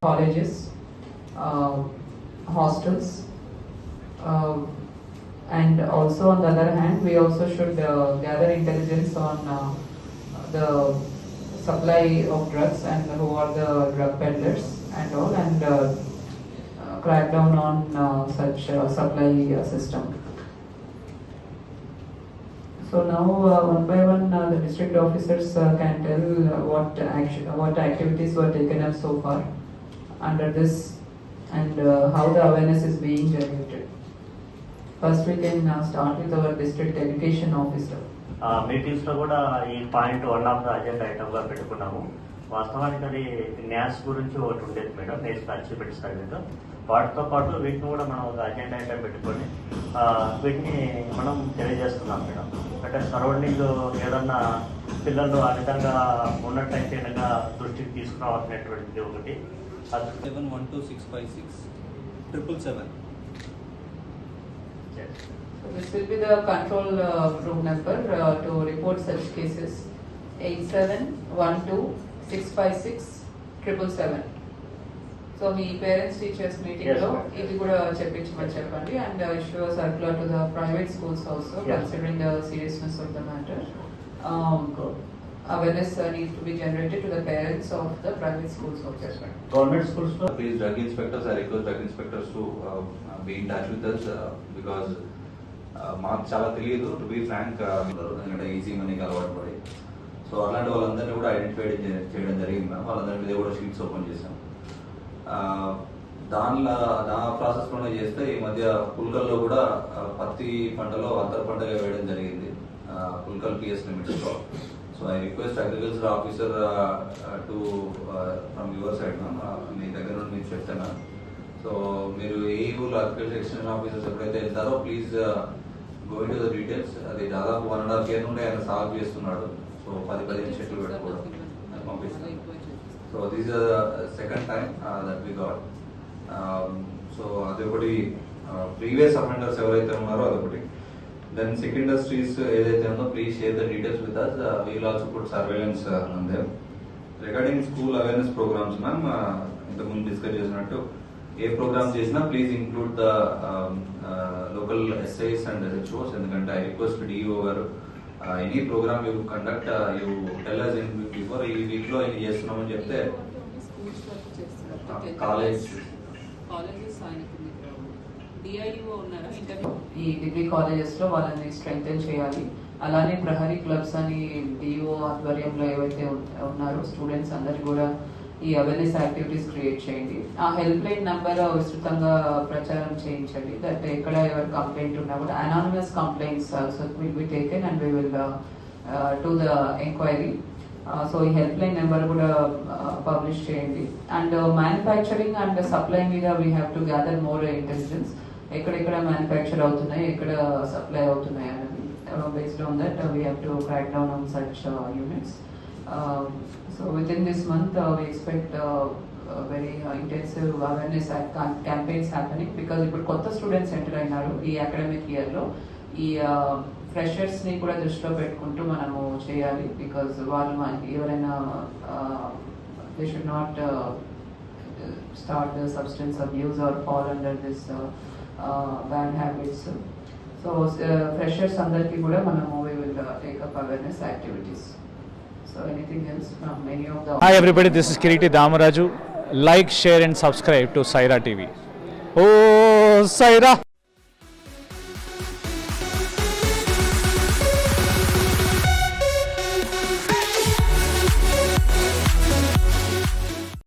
colleges, uh, hostels, uh, and also on the other hand, we also should uh, gather intelligence on uh, the supply of drugs and who are the drug peddlers and all, and uh, crack down on uh, such supply system. So now, uh, one by one, uh, the district officers uh, can tell what action, what activities were taken up so far under this and uh, how the awareness is being generated. First, we can uh, start with our district education officer. మీటింగ్స్లో కూడా ఈ point one of the agenda ఐటమ్గా పెట్టుకున్నాము వాస్తవానికి అది NAS గురించి ఒకటి ఉండేది madam national achievements మీద వాటితో పాటు వీటిని కూడా మనం ఒక అజెండా ఐటమ్ పెట్టుకొని వీటిని మనం తెలియజేస్తున్నాం మేడం అంటే సరౌండింగ్ ఏదన్నా పిల్లలు ఆ విధంగా ఉన్నట్టయితే దృష్టికి తీసుకురావాల్సినటువంటిది ఒకటి seven one two six five six triple seven. So this will be the control uh, room number uh, to report such cases. Eight seven one two six five six triple seven. So me parents teachers meeting Yes, లో ma'am. ఇది కూడా చెప్పించమని చెప్పండి and issue circular to the private schools also Yes. Considering the seriousness of the matter awareness need to be generated to the parents of the private schools also government స్కూల్స్లో Please, drug inspectors, I request drug inspectors to uh, be in touch with us uh, because uh, మాకు చాలా తెలియదు to be frank ఎందుకంటే easy మనీకి అలవాటు పడి. So అలాంటి వాళ్ళందరినీ కూడా ఐడెంటిఫై చేయడం జరిగింది మ్యామ్ వాళ్ళందరి మీద కూడా షీట్స్ ఓపెన్ చేసాం Uh, దానిలో దా ప్రాసెస్లోనే చేస్తే ఈ మధ్య పుల్కల్లో కూడా uh, పత్తి పంటలో అంతర్ పంటగా వేయడం జరిగింది. Uh, పుల్కల్ పిఎస్ లిమిట్స్లో so I request agriculture officer to from your side మీ దగ్గర నుండి మీకు చెప్తాను సో మీరు ఏ ఊళ్ళో అగ్రికల్చర్ ఎక్స్టెన్షన్ ఆఫీసర్స్ ఎప్పుడైతే వెళ్తారో please go to the details అది దాదాపు వన్ అండ్ హాఫ్ ఇయర్ నుండి ఆయన సాల్వ్ చేస్తున్నాడు. సో పది పదిహేను చెట్లు పెట్టుకోవడం. పంపిస్తాను so this second time that we got so అదొకటి ప్రీవియస్ అఫెండర్స్ ఎవరైతే ఉన్నారో అదొకటి దెన్ సెకండ్ ఇండస్ట్రీస్ ఏదైతే ఉందో please share the details with us we'll also put surveillance అందే regarding school awareness programs ma'am ఇంతకుముందు డిస్కస్ చేసినట్టు ఏ ప్రోగ్రామ్ చేసినా please include the local SIs and HOs ఎందుకంటే ఐ రిక్వెస్ట్ డిఓ గారు any program you conduct you tell us in before ఈ వీక్లో ఇది చేస్తున్నామని చెప్తే కాలేజ్ కాలేజెస్ ఈ డిగ్రీ కాలేజెస్లో వాళ్ళని స్ట్రెంగ్తెన్ చేయాలి. అలానే ప్రహరీ క్లబ్స్ అని డిఓ ఆధ్వర్యంలో ఏవైతే ఉన్నారో స్టూడెంట్స్ అందరు కూడా ఈ అవేర్నెస్ యాక్టివిటీస్ క్రియేట్ చేయండి. ఆ హెల్ప్ లైన్ నంబర్ విస్తృతంగా ప్రచారం చేయించండి. దట్ ఎక్కడ ఎవరు కంప్లైంట్ ఉన్నా కూడా anonymous complaints also will be taken and we will to the enquiry so ఈ హెల్ప్ లైన్ నెంబర్ కూడా uh, పబ్లిష్ చేయండి. అండ్ మ్యానుఫ్యాక్చరింగ్ అండ్ సప్లై మీద we have to gather more intelligence ఎక్కడెక్కడ మ్యానుఫ్యాక్చర్ అవుతున్నాయి ఎక్కడ సప్లై అవుతున్నాయి అనేది based on that we have to crack down on such units so with in this month we expect very intensive awareness campaigns happening because ఇప్పుడు కొత్త students enter అయినారు ఈ academic ఇయర్లో ఈ uh, ఫ్రెషర్స్ని కూడా దృష్టిలో పెట్టుకుంటూ మనము చేయాలి బికాజ్ వాళ్ళు మనకి ఎవరైనా they should not start the substance abuse or fall under this bad habits so freshers అందరికీ కూడా మనము we will take up awareness activities so anything else from many of the Hi everybody, this is Kiriti Damaraju. Like, share and subscribe to Saira TV. Oh, Saira!